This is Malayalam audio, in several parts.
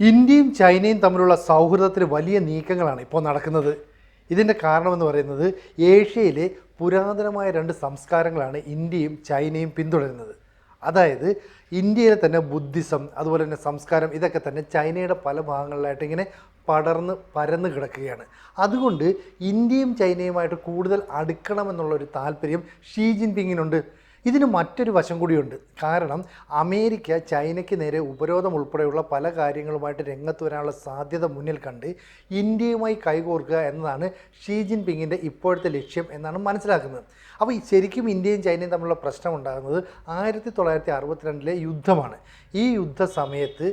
ഇന്ത്യയും ചൈനയും തമ്മിലുള്ള സൗഹൃദത്തിന് വലിയ നീക്കങ്ങളാണ് ഇപ്പോൾ നടക്കുന്നത്. ഇതിന്റെ കാരണമെന്ന് പറയുന്നത് ഏഷ്യയിലെ പുരാതനമായ രണ്ട് സംസ്കാരങ്ങളാണ് ഇന്ത്യയും ചൈനയും പിന്തുടരുന്നത്. അതായത് ഇന്ത്യയിലെ തന്നെ ബുദ്ധിസം അതുപോലെ തന്നെ സംസ്കാരം ഇതൊക്കെ തന്നെ ചൈനയുടെ പല ഭാഗങ്ങളിലായിട്ട് ഇങ്ങനെ പടർന്ന് പരന്ന് കിടക്കുകയാണ്. അതുകൊണ്ട് ഇന്ത്യയും ചൈനയുമായിട്ട് കൂടുതൽ അടുക്കണമെന്നുള്ള ഒരു താല്പര്യം ഷീ ജിൻപിങ്ങിനുണ്ട്. ഇതിന് മറ്റൊരു വശം കൂടിയുണ്ട്. കാരണം അമേരിക്ക ചൈനയ്ക്ക് നേരെ ഉപരോധം ഉൾപ്പെടെയുള്ള പല കാര്യങ്ങളുമായിട്ട് രംഗത്ത് വരാനുള്ള സാധ്യത മുന്നിൽ കണ്ട് ഇന്ത്യയുമായി കൈകോർക്കുക എന്നതാണ് ഷീ ജിൻപിങ്ങിന്റെ ഇപ്പോഴത്തെ ലക്ഷ്യം എന്നാണ് മനസ്സിലാക്കുന്നത്. അപ്പോൾ ശരിക്കും ഇന്ത്യയും ചൈനയും തമ്മിലുള്ള പ്രശ്നം ഉണ്ടാകുന്നത് ആയിരത്തി തൊള്ളായിരത്തി അറുപത്തിരണ്ടിലെ യുദ്ധമാണ്. ഈ യുദ്ധ സമയത്ത്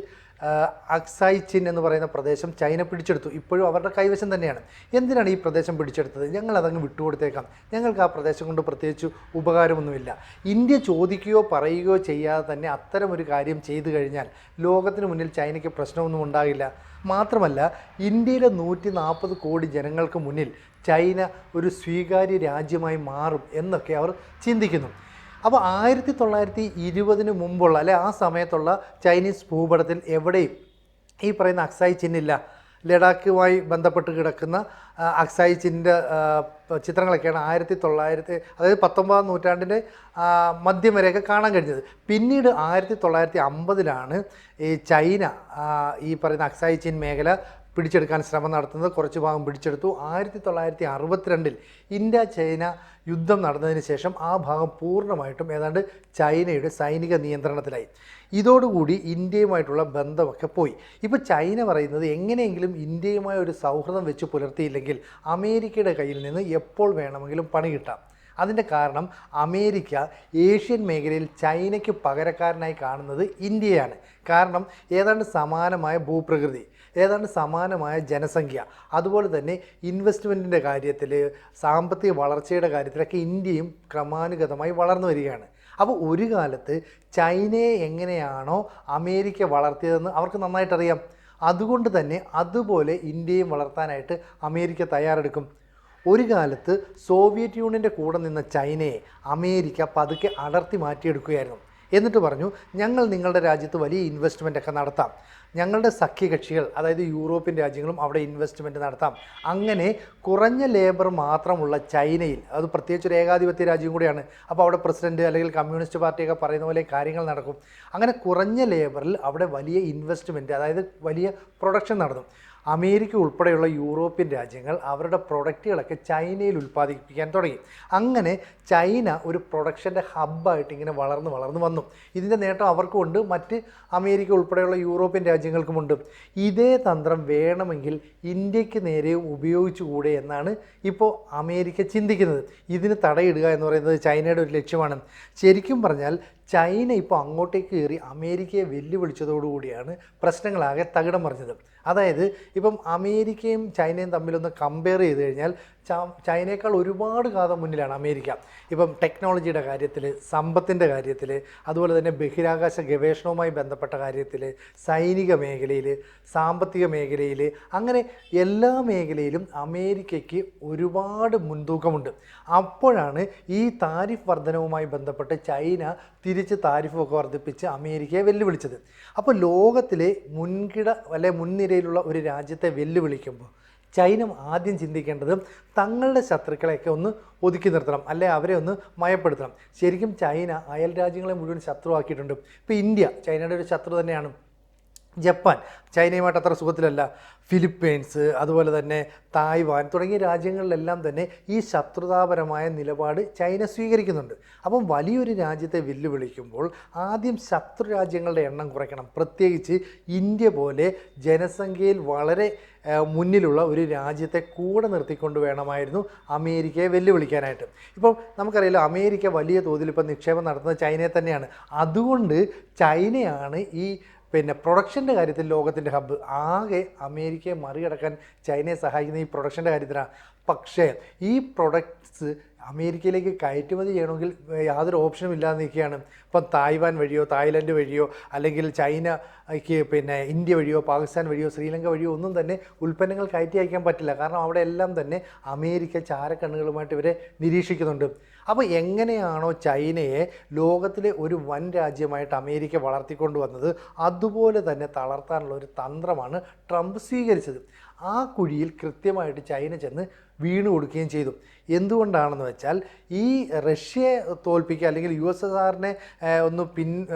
അക്സായ് ചിൻ എന്ന് പറയുന്ന പ്രദേശം ചൈന പിടിച്ചെടുത്തു. ഇപ്പോഴും അവരുടെ കൈവശം തന്നെയാണ്. എന്തിനാണ് ഈ പ്രദേശം പിടിച്ചെടുത്തത്? ഞങ്ങൾ അതങ്ങ് വിട്ടുകൊടുത്തേക്കാം. ഞങ്ങൾക്ക് ആ പ്രദേശം കൊണ്ട് പ്രത്യേകിച്ച് ഉപകാരമൊന്നുമില്ല. ഇന്ത്യ ചോദിക്കുകയോ പറയുകയോ ചെയ്യാതെ തന്നെ അത്തരമൊരു കാര്യം ചെയ്തു കഴിഞ്ഞാൽ ലോകത്തിന് മുന്നിൽ ചൈനയ്ക്ക് പ്രശ്നമൊന്നും ഉണ്ടാകില്ല. മാത്രമല്ല ഇന്ത്യയിലെ നൂറ്റി നാൽപ്പത് കോടി ജനങ്ങൾക്ക് മുന്നിൽ ചൈന ഒരു സ്വീകാര്യ രാജ്യമായി മാറും എന്നൊക്കെ അവർ ചിന്തിക്കുന്നു. അപ്പോൾ ആയിരത്തി തൊള്ളായിരത്തി ഇരുപതിന് മുമ്പുള്ള അല്ലെ ആ സമയത്തുള്ള ചൈനീസ് ഭൂപടത്തിൽ എവിടെയും ഈ പറയുന്ന അക്സായി ചിന്നില്ല ലഡാക്കുമായി ബന്ധപ്പെട്ട് കിടക്കുന്ന അക്സായി ചിന്റെ ചിത്രങ്ങളൊക്കെയാണ് ആയിരത്തി തൊള്ളായിരത്തി അതായത് പത്തൊമ്പതാം നൂറ്റാണ്ടിന്റെ മധ്യം വരെയൊക്കെ കാണാൻ കഴിഞ്ഞത്. പിന്നീട് ആയിരത്തി തൊള്ളായിരത്തി അമ്പതിലാണ് ഈ ചൈന ഈ പറയുന്ന അക്സായി ചിൻ മേഖല പിടിച്ചെടുക്കാൻ ശ്രമം നടത്തുന്നത്. കുറച്ച് ഭാഗം പിടിച്ചെടുത്തു. ആയിരത്തി തൊള്ളായിരത്തി അറുപത്തിരണ്ടിൽ ഇന്ത്യ ചൈന യുദ്ധം നടന്നതിന് ശേഷം ആ ഭാഗം പൂർണമായിട്ടും ഏതാണ്ട് ചൈനയുടെ സൈനിക നിയന്ത്രണത്തിലായി. ഇതോടുകൂടി ഇന്ത്യയുമായിട്ടുള്ള ബന്ധമൊക്കെ പോയി. ഇപ്പോൾ ചൈന പറയുന്നത് എങ്ങനെയെങ്കിലും ഇന്ത്യയുമായി ഒരു സൗഹൃദം വെച്ച് പുലർത്തിയില്ലെങ്കിൽ അമേരിക്കയുടെ കയ്യിൽ നിന്ന് എപ്പോൾ വേണമെങ്കിലും പണി കിട്ടാം. അതിന്റെ കാരണം അമേരിക്ക ഏഷ്യൻ മേഖലയിൽ ചൈനയ്ക്ക് പകരക്കാരനായി കാണുന്നത് ഇന്ത്യയാണ്. കാരണം ഏതാണ്ട് സമാനമായ ഭൂപ്രകൃതി. ഏതാണ്ട് സമാനമായ ജനസംഖ്യ. അതുപോലെ തന്നെ ഇൻവെസ്റ്റ്മെന്റിന്റെ കാര്യത്തിൽ സാമ്പത്തിക വളർച്ചയുടെ കാര്യത്തിലൊക്കെ ഇന്ത്യയും ക്രമാനുഗതമായി വളർന്നു വരികയാണ്. അപ്പോൾ ഒരു കാലത്ത് ചൈനയെ എങ്ങനെയാണോ അമേരിക്ക വളർത്തിയതെന്ന് അവർക്ക് നന്നായിട്ടറിയാം അതുകൊണ്ട് തന്നെ അതുപോലെ ഇന്ത്യയും വളർത്താനായിട്ട് അമേരിക്ക തയ്യാറെടുക്കും. ഒരു കാലത്ത് സോവിയറ്റ് യൂണിയന്റെ കൂടെ നിന്ന ചൈനയെ അമേരിക്ക പതുക്കെ അടർത്തി മാറ്റിയെടുക്കുകയായിരുന്നു. എന്നിട്ട് പറഞ്ഞു ഞങ്ങൾ നിങ്ങളുടെ രാജ്യത്ത് വലിയ ഇൻവെസ്റ്റ്മെന്റ് ഒക്കെ നടത്താം. ഞങ്ങളുടെ സഖ്യകക്ഷികൾ അതായത് യൂറോപ്യൻ രാജ്യങ്ങളും അവിടെ ഇൻവെസ്റ്റ്മെന്റ് നടത്താം. അങ്ങനെ കുറഞ്ഞ ലേബർ മാത്രമുള്ള ചൈനയിൽ അത് പ്രത്യേകിച്ച് ഒരു ഏകാധിപത്യ രാജ്യം കൂടിയാണ്. അപ്പോൾ അവിടെ പ്രസിഡന്റ് അല്ലെങ്കിൽ കമ്മ്യൂണിസ്റ്റ് പാർട്ടിയൊക്കെ പറയുന്ന പോലെ കാര്യങ്ങൾ നടക്കും. അങ്ങനെ കുറഞ്ഞ ലേബറിൽ അവിടെ വലിയ ഇൻവെസ്റ്റ്മെന്റ് അതായത് വലിയ പ്രൊഡക്ഷൻ നടന്നു. അമേരിക്ക ഉൾപ്പെടെയുള്ള യൂറോപ്യൻ രാജ്യങ്ങൾ അവരുടെ പ്രൊഡക്റ്റുകളൊക്കെ ചൈനയിൽ ഉൽപ്പാദിപ്പിക്കാൻ തുടങ്ങി. അങ്ങനെ ചൈന ഒരു പ്രൊഡക്ഷന്റെ ഹബ്ബായിട്ട് ഇങ്ങനെ വളർന്ന് വളർന്ന് വന്നു. ഇതിന്റെ നേട്ടം അവർക്കുമുണ്ട് മറ്റ് അമേരിക്ക ഉൾപ്പെടെയുള്ള യൂറോപ്യൻ രാജ്യങ്ങൾക്കുമുണ്ട്. ഇതേ തന്ത്രം വേണമെങ്കിൽ ഇന്ത്യയ്ക്ക് നേരെയും ഉപയോഗിച്ചുകൂടെ എന്നാണ് ഇപ്പോൾ അമേരിക്ക ചിന്തിക്കുന്നത്. ഇതിന് തടയിടുക എന്ന് പറയുന്നത് ചൈനയുടെ ഒരു ലക്ഷ്യമാണ്. ശരിക്കും പറഞ്ഞാൽ ചൈന ഇപ്പോൾ അങ്ങോട്ടേക്ക് കയറി അമേരിക്കയെ വെല്ലുവിളിച്ചതോടുകൂടിയാണ് പ്രശ്നങ്ങളാകെ തകിടം മറിഞ്ഞത്. അതായത് ഇപ്പം അമേരിക്കയും ചൈനയും തമ്മിലൊന്ന് കമ്പയർ ചെയ്ത് കഴിഞ്ഞാൽ ചൈനയേക്കാൾ ഒരുപാട് കാലം മുന്നിലാണ് അമേരിക്ക. ഇപ്പം ടെക്നോളജിയുടെ കാര്യത്തിൽ സമ്പത്തിന്റെ കാര്യത്തിൽ അതുപോലെ തന്നെ ബഹിരാകാശ ഗവേഷണവുമായി ബന്ധപ്പെട്ട കാര്യത്തിൽ സൈനിക മേഖലയിൽ സാമ്പത്തിക മേഖലയിൽ അങ്ങനെ എല്ലാ മേഖലയിലും അമേരിക്കയ്ക്ക് ഒരുപാട് മുൻതൂക്കമുണ്ട്. അപ്പോഴാണ് ഈ താരിഫ് വർധനവുമായി ബന്ധപ്പെട്ട് ചൈന തിരിച്ച് താരിഫൊക്കെ വർദ്ധിപ്പിച്ച് അമേരിക്കയെ വെല്ലുവിളിച്ചത്. അപ്പോൾ ലോകത്തിലെ മുൻകിട അല്ലെ മുൻനിരയിലുള്ള ഒരു രാജ്യത്തെ വെല്ലുവിളിക്കുമ്പോൾ ചൈന ആദ്യം ചിന്തിക്കേണ്ടത് തങ്ങളുടെ ശത്രുക്കളെയൊക്കെ ഒന്ന് ഒതുക്കി നിർത്തണം അല്ലെ അവരെ ഒന്ന് മയപ്പെടുത്തണം. ശരിക്കും ചൈന അയൽ രാജ്യങ്ങളെ മുഴുവൻ ശത്രുവാക്കിയിട്ടുണ്ട്. ഇപ്പോൾ ഇന്ത്യ ചൈനയുടെ ഒരു ശത്രു തന്നെയാണ്. ജപ്പാൻ. ചൈനയുമായിട്ട് അത്ര സുഖത്തിലല്ല. ഫിലിപ്പീൻസ് അതുപോലെ തന്നെ തായ്വാൻ തുടങ്ങിയ രാജ്യങ്ങളിലെല്ലാം തന്നെ ഈ ശത്രുതാപരമായ നിലപാട് ചൈന സ്വീകരിക്കുന്നുണ്ട്. അപ്പം വലിയൊരു രാജ്യത്തെ വെല്ലുവിളിക്കുമ്പോൾ ആദ്യം ശത്രു രാജ്യങ്ങളുടെ എണ്ണം കുറയ്ക്കണം. പ്രത്യേകിച്ച് ഇന്ത്യ പോലെ ജനസംഖ്യയിൽ വളരെ മുന്നിലുള്ള ഒരു രാജ്യത്തെ കൂടെ നിർത്തിക്കൊണ്ട് വേണമായിരുന്നു അമേരിക്കയെ വെല്ലുവിളിക്കാനായിട്ട്. ഇപ്പം നമുക്കറിയാലോ അമേരിക്ക വലിയ തോതിൽ ഇപ്പം നിക്ഷേപം നടത്തുന്നത് ചൈനയെ തന്നെയാണ്. അതുകൊണ്ട് ചൈനയാണ് ഈ പിന്നെ പ്രൊഡക്ഷന്റെ കാര്യത്തിൽ ലോകത്തിന്റെ ഹബ്ബ് ആകെ അമേരിക്കയെ മറികടക്കാൻ ചൈനയെ സഹായിക്കുന്ന ഈ പ്രൊഡക്ഷന്റെ കാര്യത്തിലാണ് പക്ഷേ ഈ പ്രൊഡക്ട്സ് അമേരിക്കയിലേക്ക് കയറ്റുമതി ചെയ്യണമെങ്കിൽ യാതൊരു ഓപ്ഷനും ഇല്ലാതെ നിൽക്കുകയാണ്. ഇപ്പം തായ്വാൻ വഴിയോ തായ്ലൻഡ് വഴിയോ അല്ലെങ്കിൽ ചൈനയ്ക്ക് പിന്നെ ഇന്ത്യ വഴിയോ പാകിസ്ഥാൻ വഴിയോ ശ്രീലങ്ക വഴിയോ ഒന്നും തന്നെ ഉൽപ്പന്നങ്ങൾ കയറ്റി അയക്കാൻ പറ്റില്ല. കാരണം അവിടെ എല്ലാം തന്നെ അമേരിക്ക ചാരക്കണ്ണുകളുമായിട്ട് ഇവരെ നിരീക്ഷിക്കുന്നുണ്ട്. അപ്പോൾ എങ്ങനെയാണോ ചൈനയെ ലോകത്തിലെ ഒരു വൻ രാജ്യമായിട്ട് അമേരിക്ക വളർത്തിക്കൊണ്ടു വന്നത് അതുപോലെ തന്നെ തളർത്താനുള്ള ഒരു തന്ത്രമാണ് ട്രംപ് സ്വീകരിച്ചത്. ആ കുഴിയിൽ കൃത്യമായിട്ട് ചൈന ചെന്ന് വീണു കൊടുക്കുകയും ചെയ്തു. എന്തുകൊണ്ടാണെന്ന് വെച്ചാൽ ഈ റഷ്യയെ തോൽപ്പിക്കുക അല്ലെങ്കിൽ യു എസ് എസ് ആറിനെ ഒന്ന് പിൻ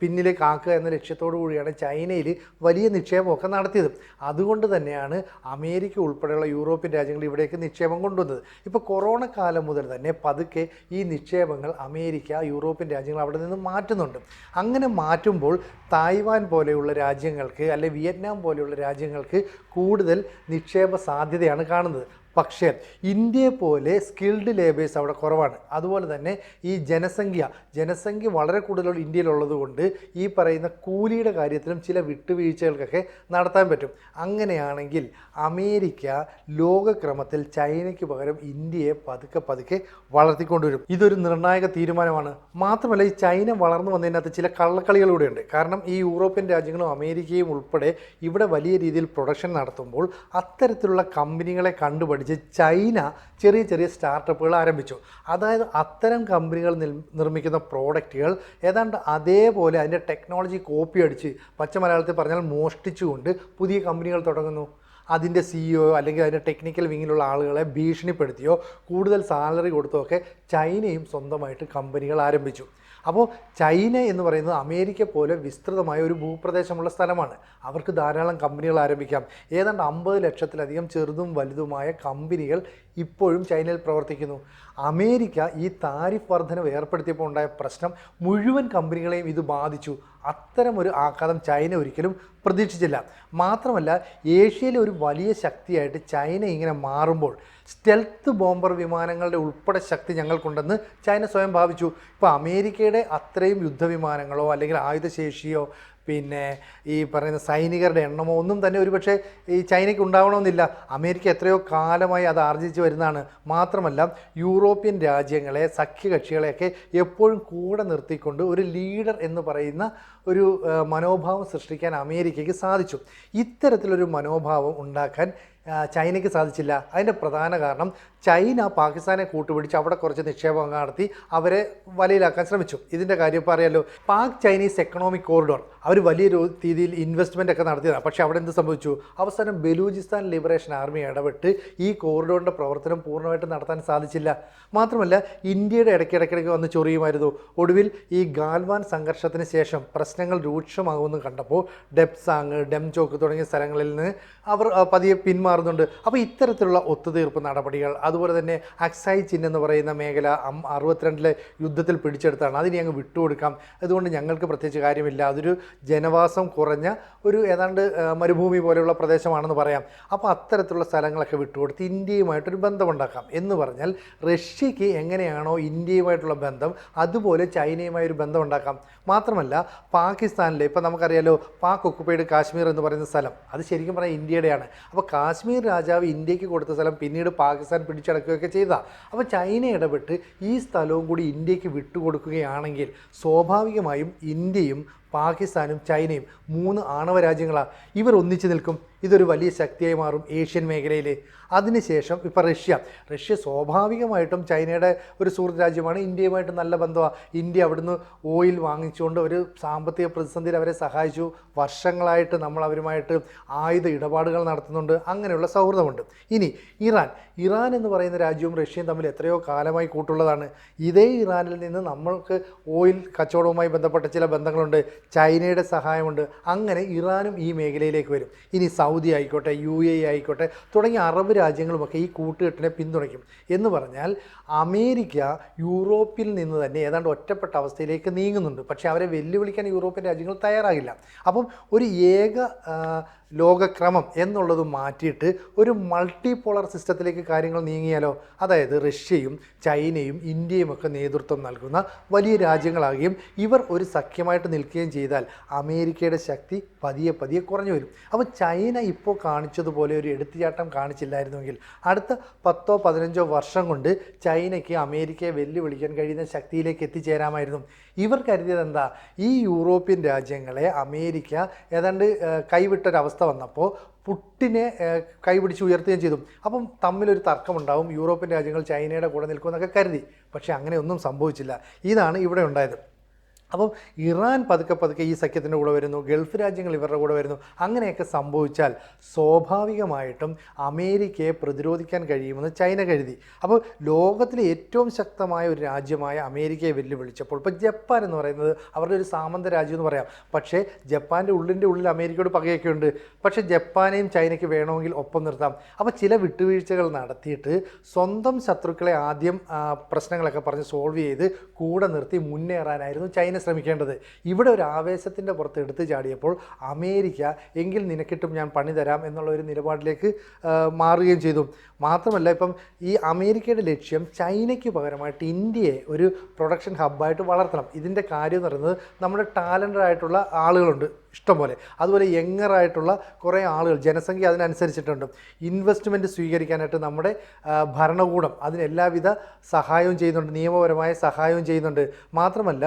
പിന്നിലേക്ക് ആക്കുക എന്ന ലക്ഷ്യത്തോടു കൂടിയാണ് ചൈനയിൽ വലിയ നിക്ഷേപമൊക്കെ നടത്തിയത്. അതുകൊണ്ട് തന്നെയാണ് അമേരിക്ക ഉൾപ്പെടെയുള്ള യൂറോപ്യൻ രാജ്യങ്ങൾ ഇവിടേക്ക് നിക്ഷേപം കൊണ്ടുവന്നത്. ഇപ്പോൾ കൊറോണ കാലം മുതൽ തന്നെ പതുക്കെ ഈ നിക്ഷേപങ്ങൾ അമേരിക്ക യൂറോപ്യൻ രാജ്യങ്ങൾ അവിടെ നിന്ന് മാറ്റുന്നുണ്ട്. അങ്ങനെ മാറ്റുമ്പോൾ തായ്വാൻ പോലെയുള്ള രാജ്യങ്ങൾക്ക് അല്ലെ വിയറ്റ്നാം പോലെയുള്ള രാജ്യങ്ങൾക്ക് കൂടുതൽ നിക്ഷേപ സാധ്യതയാണ് കാണുന്നത്. പക്ഷേ ഇന്ത്യയെ പോലെ സ്കിൽഡ് ലേബേഴ്സ് അവിടെ കുറവാണ്. അതുപോലെ തന്നെ ഈ ജനസംഖ്യ ജനസംഖ്യ വളരെ കൂടുതലുള്ള ഇന്ത്യയിലുള്ളത് കൊണ്ട് ഈ പറയുന്ന കൂലിയുടെ കാര്യത്തിലും ചില വിട്ടുവീഴ്ചകൾക്കൊക്കെ നടത്താൻ പറ്റും. അങ്ങനെയാണെങ്കിൽ അമേരിക്ക ലോകക്രമത്തിൽ ചൈനയ്ക്ക് പകരം ഇന്ത്യയെ പതുക്കെ പതുക്കെ വളർത്തിക്കൊണ്ടുവരും. ഇതൊരു നിർണായക തീരുമാനമാണ്. മാത്രമല്ല ഈ ചൈന വളർന്നു വന്നതിനകത്ത് ചില കള്ളക്കളികളൂടെയുണ്ട് കാരണം ഈ യൂറോപ്യൻ രാജ്യങ്ങളും അമേരിക്കയും ഉൾപ്പെടെ ഇവിടെ വലിയ രീതിയിൽ പ്രൊഡക്ഷൻ നടത്തുമ്പോൾ അത്തരത്തിലുള്ള കമ്പനികളെ കണ്ടുപഠിച്ച് ചൈന ചെറിയ ചെറിയ സ്റ്റാർട്ടപ്പുകൾ ആരംഭിച്ചു. അതായത് അത്തരം കമ്പനികൾ നിർമ്മിക്കുന്ന പ്രോഡക്റ്റുകൾ ഏതാണ്ട് അതേപോലെ അതിന്റെ ടെക്നോളജി കോപ്പി അടിച്ച് പച്ച മലയാളത്തിൽ പറഞ്ഞാൽ മോഷ്ടിച്ചുകൊണ്ട് പുതിയ കമ്പനികൾ തുടങ്ങുന്നു. അതിന്റെ സിഇഒ അല്ലെങ്കിൽ അതിന്റെ ടെക്നിക്കൽ വിങ്ങിലുള്ള ആളുകളെ ഭീഷണിപ്പെടുത്തിയോ കൂടുതൽ സാലറി കൊടുത്തോ ഒക്കെ ചൈനയും സ്വന്തമായിട്ട് കമ്പനികൾ ആരംഭിച്ചു. അപ്പോൾ ചൈന എന്ന് പറയുന്നത് അമേരിക്ക പോലെ വിസ്തൃതമായ ഒരു ഭൂപ്രദേശമുള്ള സ്ഥലമാണ്. അവർക്ക് ധാരാളം കമ്പനികൾ ആരംഭിക്കാം. ഏതാണ്ട് അമ്പത് ലക്ഷത്തിലധികം ചെറുതും വലുതുമായ കമ്പനികൾ ഇപ്പോഴും ചൈനയിൽ പ്രവർത്തിക്കുന്നു. അമേരിക്ക ഈ താരിഫ് വർധനവ് ഏർപ്പെടുത്തിയപ്പോൾ ഉണ്ടായ പ്രശ്നം മുഴുവൻ കമ്പനികളെയും ഇത് ബാധിച്ചു. അത്തരമൊരു ആഘാതം ചൈന ഒരിക്കലും പ്രതീക്ഷിച്ചില്ല. മാത്രമല്ല ഏഷ്യയിലെ ഒരു വലിയ ശക്തിയായിട്ട് ചൈന ഇങ്ങനെ മാറുമ്പോൾ സ്റ്റെൽത്ത് ബോംബർ വിമാനങ്ങളുടെ ഉൾപ്പെടെ ശക്തി ഞങ്ങൾക്കുണ്ടെന്ന് ചൈന സ്വയം ഭാവിച്ചു. ഇപ്പോൾ അമേരിക്കയുടെ അത്രയും യുദ്ധവിമാനങ്ങളോ അല്ലെങ്കിൽ ആയുധശേഷിയോ പിന്നെ ഈ പറയുന്ന സൈനികരുടെ എണ്ണമോ ഒന്നും തന്നെ ഒരുപക്ഷെ ഈ ചൈനയ്ക്ക് ഉണ്ടാവണമെന്നില്ല. അമേരിക്ക എത്രയോ കാലമായി അത് ആർജിച്ചു വരുന്നതാണ്. മാത്രമല്ല യൂറോപ്യൻ രാജ്യങ്ങളെ സഖ്യകക്ഷികളെയൊക്കെ എപ്പോഴും കൂടെ നിർത്തിക്കൊണ്ട് ഒരു ലീഡർ എന്ന് പറയുന്ന ഒരു മനോഭാവം സൃഷ്ടിക്കാൻ അമേരിക്കയ്ക്ക് സാധിച്ചു. ഇത്തരത്തിലൊരു മനോഭാവം ഉണ്ടാക്കാൻ ചൈനയ്ക്ക് സാധിച്ചില്ല. അതിന്റെ പ്രധാന കാരണം ചൈന പാകിസ്ഥാനെ കൂട്ടുപിടിച്ച് അവിടെ കുറച്ച് നിക്ഷേപം നടത്തി അവരെ വലയിലാക്കാൻ ശ്രമിച്ചു. ഇതിന്റെ കാര്യം ഇപ്പോൾ പാക് ചൈനീസ് എക്കണോമിക് കോറിഡോർ അവർ വലിയൊരു രീതിയിൽ ഇൻവെസ്റ്റ്മെന്റ് ഒക്കെ നടത്തിയതാണ്. പക്ഷേ അവിടെ എന്ത് സംഭവിച്ചു? അവസാനം ബലൂചിസ്ഥാൻ ലിബറേഷൻ ആർമി ഇടപെട്ട് ഈ കോറിഡോറിന്റെ പ്രവർത്തനം പൂർണമായിട്ട് നടത്താൻ സാധിച്ചില്ല. മാത്രമല്ല ഇന്ത്യയുടെ ഇടയ്ക്കിടയ്ക്കിടയ്ക്ക് വന്ന് ചൊറിയുമായിരുന്നു. ഒടുവിൽ ഈ ഗാൽവാൻ സംഘർഷത്തിന് ശേഷം പ്രശ്നങ്ങൾ രൂക്ഷമാകുമെന്ന് കണ്ടപ്പോൾ ഡെപ്സാങ് ഡെംചോക്ക് തുടങ്ങിയ സ്ഥലങ്ങളിൽ നിന്ന് അവർ പതിയെ പതിയെ പിന്മാറുന്നുണ്ട് അപ്പോൾ ഇത്തരത്തിലുള്ള ഒത്തുതീർപ്പ് നടപടികൾ അതുപോലെ തന്നെ അക്സൈ ചിൻ എന്ന് പറയുന്ന മേഖല അറുപത്തിരണ്ടിലെ യുദ്ധത്തിൽ പിടിച്ചെടുത്താണ്. അതിനെ അങ്ങ് വിട്ടുകൊടുക്കാം. അതുകൊണ്ട് ഞങ്ങൾക്ക് പ്രത്യേകിച്ച് കാര്യമില്ല. അതൊരു ജനവാസം കുറഞ്ഞ ഒരു ഏതാണ്ട് മരുഭൂമി പോലെയുള്ള പ്രദേശമാണെന്ന് പറയാം. അപ്പോൾ അത്തരത്തിലുള്ള സ്ഥലങ്ങളൊക്കെ വിട്ടുകൊടുത്ത് ഇന്ത്യയുമായിട്ടൊരു ബന്ധമുണ്ടാക്കാം. എന്ന് പറഞ്ഞാൽ റഷ്യക്ക് എങ്ങനെയാണോ ഇന്ത്യയുമായിട്ടുള്ള ബന്ധം അതുപോലെ ചൈനയുമായി ഒരു ബന്ധം ഉണ്ടാക്കാം മാത്രമല്ല പാകിസ്ഥാനിലെ ഇപ്പോൾ നമുക്കറിയാലോ പാക് ഒക്കുപ്പൈഡ് കാശ്മീർ എന്ന് പറയുന്ന സ്ഥലം അത് ശരിക്കും പറഞ്ഞാൽ ഇന്ത്യയുടെയാണ്. അപ്പോൾ കാശ്മീർ രാജാവ് ഇന്ത്യയ്ക്ക് കൊടുത്ത സ്ഥലം പിന്നീട് പാകിസ്ഥാൻ പിടിച്ചടക്കുകയൊക്കെ ചെയ്ത. അപ്പോൾ ചൈന ഇടപെട്ട് ഈ സ്ഥലവും കൂടി ഇന്ത്യയ്ക്ക് വിട്ടുകൊടുക്കുകയാണെങ്കിൽ സ്വാഭാവികമായും ഇന്ത്യയും പാകിസ്ഥാനും ചൈനയും മൂന്ന് ആണവ രാജ്യങ്ങളാണ് ഇവർ ഒന്നിച്ചു നിൽക്കും. ഇതൊരു വലിയ ശക്തിയായി മാറും ഏഷ്യൻ മേഖലയിൽ അതിനുശേഷം ഇപ്പോൾ റഷ്യ. റഷ്യ സ്വാഭാവികമായിട്ടും ചൈനയുടെ ഒരു സുഹൃത്ത് രാജ്യമാണ്. ഇന്ത്യയുമായിട്ട് നല്ല ബന്ധമാണ് ഇന്ത്യ അവിടുന്ന് ഓയിൽ വാങ്ങിച്ചുകൊണ്ട് ഒരു സാമ്പത്തിക പ്രതിസന്ധിയിൽ അവരെ സഹായിച്ചു. വർഷങ്ങളായിട്ട് നമ്മൾ അവരുമായിട്ട് ആയുധ ഇടപാടുകൾ നടത്തുന്നുണ്ട്. അങ്ങനെയുള്ള സൗഹൃദമുണ്ട്. ഇനി ഇറാൻ. ഇറാൻ എന്ന് പറയുന്ന രാജ്യവും റഷ്യയും തമ്മിൽ എത്രയോ കാലമായി കൂട്ടുള്ളതാണ്. ഇതേ ഇറാനിൽ നിന്ന് നമ്മൾക്ക് ഓയിൽ കച്ചവടവുമായി ബന്ധപ്പെട്ട ചില ബന്ധങ്ങളുണ്ട്. ചൈനയുടെ സഹായമുണ്ട്. അങ്ങനെ ഇറാനും ഈ മേഖലയിലേക്ക് വരും. ഇനി സൗദി ആയിക്കോട്ടെ യു എ ആയിക്കോട്ടെ തുടങ്ങിയ അറബ് രാജ്യങ്ങളുമൊക്കെ ഈ കൂട്ടുകെട്ടിനെ പിന്തുണയ്ക്കും. എന്ന് പറഞ്ഞാൽ അമേരിക്ക യൂറോപ്പിൽ നിന്ന് തന്നെ ഏതാണ്ട് ഒറ്റപ്പെട്ട അവസ്ഥയിലേക്ക് നീങ്ങുന്നുണ്ട്. പക്ഷേ അവരെ വെല്ലുവിളിക്കാൻ യൂറോപ്യൻ രാജ്യങ്ങൾ തയ്യാറാകില്ല. അപ്പം ഒരു ഏക ലോകക്രമം എന്നുള്ളത് മാറ്റിയിട്ട് ഒരു മൾട്ടി പോളർ സിസ്റ്റത്തിലേക്ക് കാര്യങ്ങൾ നീങ്ങിയാലോ? അതായത് റഷ്യയും ചൈനയും ഇന്ത്യയും ഒക്കെ നേതൃത്വം നൽകുന്ന വലിയ രാജ്യങ്ങളാകുകയും ഇവർ ഒരു സഖ്യമായിട്ട് നിൽക്കുകയും ചെയ്താൽ അമേരിക്കയുടെ ശക്തി പതിയെ പതിയെ കുറഞ്ഞു വരും. അപ്പോൾ ചൈന ഇപ്പോൾ കാണിച്ചതുപോലെ ഒരു എടുത്തുചാട്ടം കാണിച്ചില്ലായിരുന്നുവെങ്കിൽ അടുത്ത പത്തോ പതിനഞ്ചോ വർഷം കൊണ്ട് ചൈനയ്ക്ക് അമേരിക്കയെ വെല്ലുവിളിക്കാൻ കഴിയുന്ന ശക്തിയിലേക്ക് എത്തിച്ചേരാമായിരുന്നു. ഇവർ കരുതിയത് എന്താ? ഈ യൂറോപ്യൻ രാജ്യങ്ങളെ അമേരിക്ക ഏതാണ്ട് കൈവിട്ടൊരവസ്ഥ വന്നപ്പോൾ പുട്ടിനെ കൈപിടിച്ച് ഉയർത്തുകയും ചെയ്തു. അപ്പം തമ്മിലൊരു തർക്കമുണ്ടാവും. യൂറോപ്യൻ രാജ്യങ്ങൾ ചൈനയുടെ കൂടെ നിൽക്കുമെന്നൊക്കെ കരുതി. പക്ഷേ അങ്ങനെയൊന്നും സംഭവിച്ചില്ല. ഇതാണ് ഇവിടെ ഉണ്ടായത്. അപ്പം ഇറാൻ പതുക്കെ പതുക്കെ ഈ സഖ്യത്തിന്റെ കൂടെ വരുന്നു ഗൾഫ് രാജ്യങ്ങൾ ഇവരുടെ കൂടെ വരുന്നു. അങ്ങനെയൊക്കെ സംഭവിച്ചാൽ സ്വാഭാവികമായിട്ടും അമേരിക്കയെ പ്രതിരോധിക്കാൻ കഴിയുമെന്ന് ചൈന കരുതി. അപ്പോൾ ലോകത്തിലെ ഏറ്റവും ശക്തമായ ഒരു രാജ്യമായ അമേരിക്കയെ വെല്ലുവിളിച്ചപ്പോൾ ഇപ്പോൾ ജപ്പാൻ എന്ന് പറയുന്നത് അവരുടെ ഒരു സാമന്ത രാജ്യം എന്ന് പറയാം. പക്ഷേ ജപ്പാന്റെ ഉള്ളിന്റെ ഉള്ളിൽ അമേരിക്കയോട് പകയൊക്കെ ഉണ്ട്. പക്ഷേ ജപ്പാനെയും ചൈനയ്ക്ക് വേണമെങ്കിൽ ഒപ്പം നിർത്താം. അപ്പോൾ ചില വിട്ടുവീഴ്ചകൾ നടത്തിയിട്ട് സ്വന്തം ശത്രുക്കളെ ആദ്യം പ്രശ്നങ്ങളൊക്കെ പറഞ്ഞ് സോൾവ് ചെയ്ത് കൂടെ നിർത്തി മുന്നേറാനായിരുന്നു ചൈന ശ്രമിക്കേണ്ടത്? ഇവിടെ ഒരു ആവേശത്തിന്റെ പുറത്ത് എടുത്തു ചാടിയപ്പോൾ അമേരിക്ക എങ്കിൽ നിനക്കിട്ടും ഞാൻ പണി തരാം എന്നുള്ള ഒരു നിലപാടിലേക്ക് മാറുകയും ചെയ്തു. മാത്രമല്ല ഇപ്പം ഈ അമേരിക്കയുടെ ലക്ഷ്യം ചൈനയ്ക്ക് പകരമായിട്ട് ഇന്ത്യയെ ഒരു പ്രൊഡക്ഷൻ ഹബ്ബായിട്ട് വളർത്തണം. ഇതിന്റെ കാര്യം എന്ന് പറയുന്നത് നമ്മുടെ ടാലന്റഡ് ആയിട്ടുള്ള ആളുകളുണ്ട് ഇഷ്ടംപോലെ. അതുപോലെ യങ്ങറായിട്ടുള്ള കുറേ ആളുകൾ ജനസംഖ്യ അതിനനുസരിച്ചിട്ടുണ്ട്. ഇൻവെസ്റ്റ്മെന്റ് സ്വീകരിക്കാനായിട്ട് നമ്മുടെ ഭരണകൂടം അതിന് എല്ലാവിധ സഹായവും ചെയ്യുന്നുണ്ട്. നിയമപരമായ സഹായവും ചെയ്യുന്നുണ്ട്. മാത്രമല്ല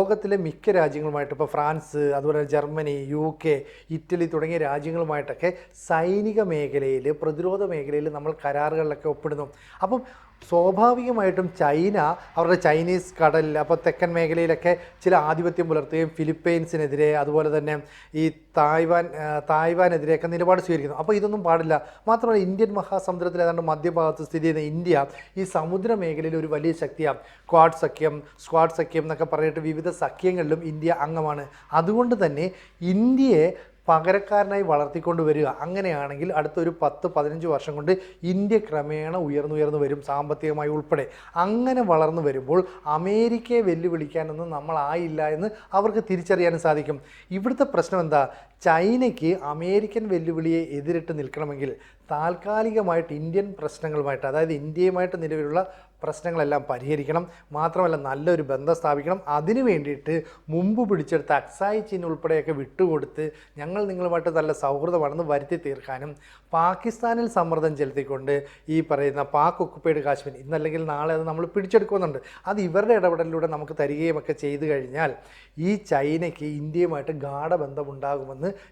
ലോകത്തിലെ മിക്ക രാജ്യങ്ങളുമായിട്ട് ഇപ്പോൾ ഫ്രാൻസ് അതുപോലെ ജർമ്മനി യു കെ ഇറ്റലി തുടങ്ങിയ രാജ്യങ്ങളുമായിട്ടൊക്കെ സൈനിക മേഖലയിൽ പ്രതിരോധ മേഖലയിൽ നമ്മൾ കരാറുകളിലൊക്കെ ഒപ്പിടുന്നു. അപ്പം സ്വാഭാവികമായിട്ടും ചൈന അവരുടെ ചൈനീസ് കടലിൽ അപ്പോൾ തെക്കൻ മേഖലയിലൊക്കെ ചില ആധിപത്യം പുലർത്തുകയും ഫിലിപ്പൈൻസിനെതിരെ അതുപോലെ തന്നെ ഈ തായ്വാൻ തായ്വാനെതിരെയൊക്കെ നിലപാട് സ്വീകരിക്കുന്നു. അപ്പോൾ ഇതൊന്നും പാടില്ല. മാത്രമല്ല ഇന്ത്യൻ മഹാസമുദ്രത്തിൽ ഏതാണ്ട് മധ്യഭാഗത്ത് സ്ഥിതി ചെയ്യുന്ന ഇന്ത്യ ഈ സമുദ്ര മേഖലയിൽ ഒരു വലിയ ശക്തിയാണ്. ക്വാഡ് സഖ്യം സ്ക്വാഡ് സഖ്യം എന്നൊക്കെ പറഞ്ഞിട്ട് വിവിധ സഖ്യങ്ങളിലും ഇന്ത്യ അംഗമാണ്. അതുകൊണ്ട് തന്നെ ഇന്ത്യയെ പകരക്കാരനായി വളർത്തിക്കൊണ്ട് വരിക. അങ്ങനെയാണെങ്കിൽ അടുത്തൊരു പത്ത് പതിനഞ്ച് വർഷം കൊണ്ട് ഇന്ത്യ ക്രമേണ ഉയർന്നുയർന്നു വരും സാമ്പത്തികമായി ഉൾപ്പെടെ. അങ്ങനെ വളർന്നു വരുമ്പോൾ അമേരിക്കയെ വെല്ലുവിളിക്കാനൊന്നും നമ്മളായില്ല എന്ന് അവർക്ക് തിരിച്ചറിയാനും സാധിക്കും. ഇവിടുത്തെ പ്രശ്നം എന്താ? ചൈനയ്ക്ക് അമേരിക്കൻ വെല്ലുവിളിയെ എതിരിട്ട് നിൽക്കണമെങ്കിൽ താൽക്കാലികമായിട്ട് ഇന്ത്യൻ പ്രശ്നങ്ങളുമായിട്ട് അതായത് ഇന്ത്യയുമായിട്ട് നിലവിലുള്ള പ്രശ്നങ്ങളെല്ലാം പരിഹരിക്കണം. മാത്രമല്ല നല്ലൊരു ബന്ധം സ്ഥാപിക്കണം. അതിനു വേണ്ടിയിട്ട് മുമ്പ് പിടിച്ചെടുത്ത അക്സായി ചീൻ ഉൾപ്പെടെയൊക്കെ വിട്ടുകൊടുത്ത് ഞങ്ങൾ നിങ്ങളുമായിട്ട് നല്ല സൗഹൃദമാണെന്ന് വരുത്തി തീർക്കാനും പാകിസ്ഥാനിൽ സമ്മർദ്ദം ചെലുത്തിക്കൊണ്ട് ഈ പറയുന്ന പാക് ഒക്കുപ്പൈഡ് കാശ്മീർ ഇന്നല്ലെങ്കിൽ നാളെ അത് നമ്മൾ പിടിച്ചെടുക്കുന്നുണ്ട് അത് ഇവരുടെ ഇടപെടലിലൂടെ നമുക്ക് തരികയും ഒക്കെ ചെയ്തു കഴിഞ്ഞാൽ ഈ ചൈനയ്ക്ക് ഇന്ത്യയുമായിട്ട് ഗാഠബന്ധം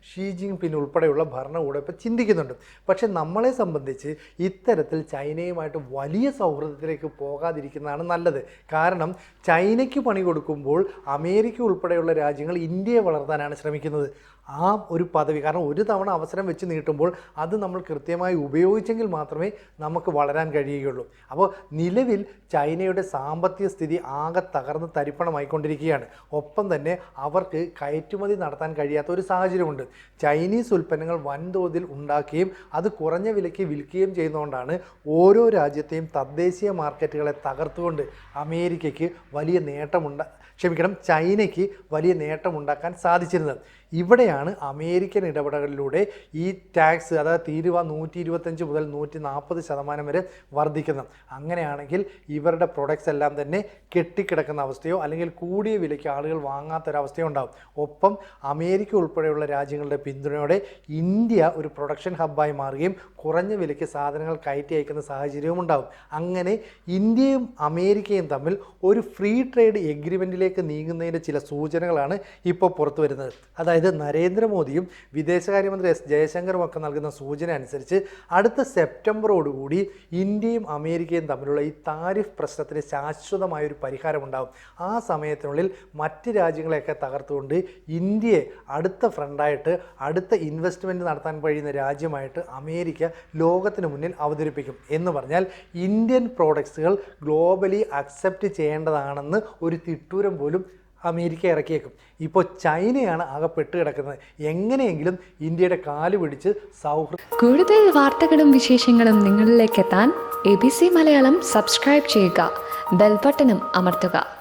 ഷീ ജിങ് പിൻ ഉൾപ്പെടെയുള്ള ഭരണകൂടം ഇപ്പോൾ ചിന്തിക്കുന്നുണ്ട്. പക്ഷേ നമ്മളെ സംബന്ധിച്ച് ഇത്തരത്തിൽ ചൈനയുമായിട്ട് വലിയ സൗഹൃദത്തിലേക്ക് പോകാതിരിക്കുന്നതാണ് നല്ലത്. കാരണം ചൈനയ്ക്ക് പണി കൊടുക്കുമ്പോൾ അമേരിക്ക ഉൾപ്പെടെയുള്ള രാജ്യങ്ങൾ ഇന്ത്യയെ വളർത്താനാണ് ശ്രമിക്കുന്നത്. ആ ഒരു പദവി കാരണം ഒരു തവണ അവസരം വെച്ച് നീട്ടുമ്പോൾ അത് നമ്മൾ കൃത്യമായി ഉപയോഗിച്ചെങ്കിൽ മാത്രമേ നമുക്ക് വളരാൻ കഴിയുകയുള്ളൂ. അപ്പോൾ നിലവിൽ ചൈനയുടെ സാമ്പത്തിക സ്ഥിതി ആകെ തകർന്ന് തരിപ്പണമായിക്കൊണ്ടിരിക്കുകയാണ്. ഒപ്പം തന്നെ അവർക്ക് കയറ്റുമതി നടത്താൻ കഴിയാത്ത ഒരു സാഹചര്യമുണ്ട്. ചൈനീസ് ഉൽപ്പന്നങ്ങൾ വൻതോതിൽ ഉണ്ടാക്കുകയും അത് കുറഞ്ഞ വിലയ്ക്ക് വിൽക്കുകയും ചെയ്യുന്നതുകൊണ്ടാണ് ഓരോ രാജ്യത്തെയും തദ്ദേശീയ മാർക്കറ്റുകളെ തകർത്തുകൊണ്ട് അമേരിക്കയ്ക്ക് വലിയ നേട്ടമുണ്ട ക്ഷമിക്കണം ചൈനയ്ക്ക് വലിയ നേട്ടമുണ്ടാക്കാൻ സാധിച്ചിരുന്നത്. ഇവിടെയാണ് അമേരിക്കൻ ഇടപെടലിലൂടെ ഈ ടാക്സ് അതായത് തീരുവ നൂറ്റി ഇരുപത്തഞ്ച് മുതൽ നൂറ്റി നാൽപ്പത് ശതമാനം വരെ വർദ്ധിക്കുന്നത്. അങ്ങനെയാണെങ്കിൽ ഇവരുടെ പ്രൊഡക്ട്സ് എല്ലാം തന്നെ കെട്ടിക്കിടക്കുന്ന അവസ്ഥയോ അല്ലെങ്കിൽ കൂടിയ വിലയ്ക്ക് ആളുകൾ വാങ്ങാത്തൊരവസ്ഥയോ ഉണ്ടാകും ഒപ്പം അമേരിക്ക ഉൾപ്പെടെയുള്ള രാജ്യങ്ങളുടെ പിന്തുണയോടെ ഇന്ത്യ ഒരു പ്രൊഡക്ഷൻ ഹബ്ബായി മാറുകയും കുറഞ്ഞ വിലയ്ക്ക് സാധനങ്ങൾ കയറ്റി അയക്കുന്ന സാഹചര്യവും ഉണ്ടാകും അങ്ങനെ ഇന്ത്യയും അമേരിക്കയും തമ്മിൽ ഒരു ഫ്രീ ട്രേഡ് എഗ്രിമെന്റിലേക്ക് നീങ്ങുന്നതിന്റെ ചില സൂചനകളാണ് ഇപ്പോൾ പുറത്തു വരുന്നത് അതായത് നരേന്ദ്രമോദിയും വിദേശകാര്യമന്ത്രി എസ് ജയശങ്കറും ഒക്കെ നൽകുന്ന സൂചന അനുസരിച്ച് അടുത്ത സെപ്റ്റംബറോടുകൂടി ഇന്ത്യയും അമേരിക്കയും തമ്മിലുള്ള ഈ താരിഫ് പ്രശ്നത്തിന് ശാശ്വതമായ ഒരു പരിഹാരമുണ്ടാകും. ആ സമയത്തിനുള്ളിൽ മറ്റ് രാജ്യങ്ങളെയൊക്കെ തകർത്തുകൊണ്ട് ഇന്ത്യയെ അടുത്ത ഫ്രണ്ടായിട്ട് അടുത്ത ഇൻവെസ്റ്റ്മെന്റ് നടത്താൻ കഴിയുന്ന രാജ്യമായിട്ട് അമേരിക്ക ലോകത്തിന് മുന്നിൽ അവതരിപ്പിക്കും. എന്ന് പറഞ്ഞാൽ ഇന്ത്യൻ പ്രോഡക്ട്സുകൾ ഗ്ലോബലി അക്സെപ്റ്റ് ചെയ്യേണ്ടതാണെന്ന് ഒരു തിട്ടൂരം പോലും അമേരിക്ക ഇറക്കിയേക്കും. ഇപ്പോൾ ചൈനയാണ് ആകെ പെട്ടുകിടക്കുന്നത്. എങ്ങനെയെങ്കിലും ഇന്ത്യയുടെ കാൽ പിടിച്ച് സൗഹൃദം കൂടുതൽ വാർത്തകളും വിശേഷങ്ങളും നിങ്ങളിലേക്ക് എത്താൻ A B C Malayalam subscribe ചെയ്യുക. ബെൽബട്ടനും അമർത്തുക.